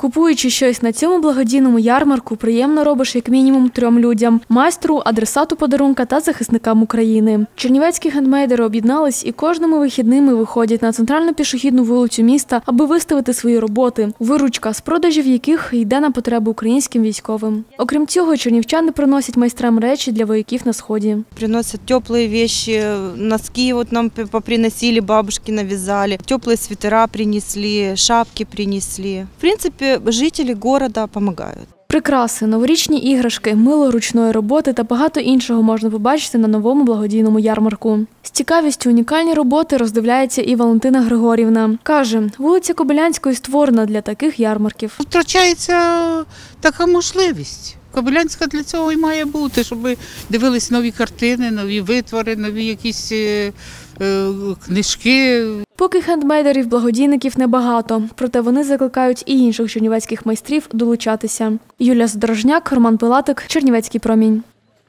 Купуючи щось на цьому благодійному ярмарку, приємно робиш як мінімум трьом людям: майстру, адресату подарунка та захисникам України. Чернівецькі хендмейдери об'єднались і кожними вихідними виходять на центральну пішохідну вулицю міста, аби виставити свої роботи, виручка з продажів яких йде на потреби українським військовим. Окрім цього, чернівчани приносять майстрам речі для вояків на сході. Приносят теплые вещи, носки вот нам поприносили, бабушки навязали, теплые свитера принесли, шапки принесли. В жители города допомагають. Прикраси, новорічні іграшки, мило ручної роботи та багато іншого можна побачити на новому благодійному ярмарку. З цікавістю унікальні роботи роздивляється і Валентина Григорівна. Каже, вулиця Кобилянської створена для таких ярмарків. Втрачається така можливість. Кобилянська для цього і має бути, щоб дивились нові картини, нові витвори, нові якісь е, е, книжки. Поки хендмейдерів благодійників небагато, проте вони закликають і інших чернівецьких майстрів долучатися. Юлія Здорожняк, Роман Пилатик, Чернівецький промінь.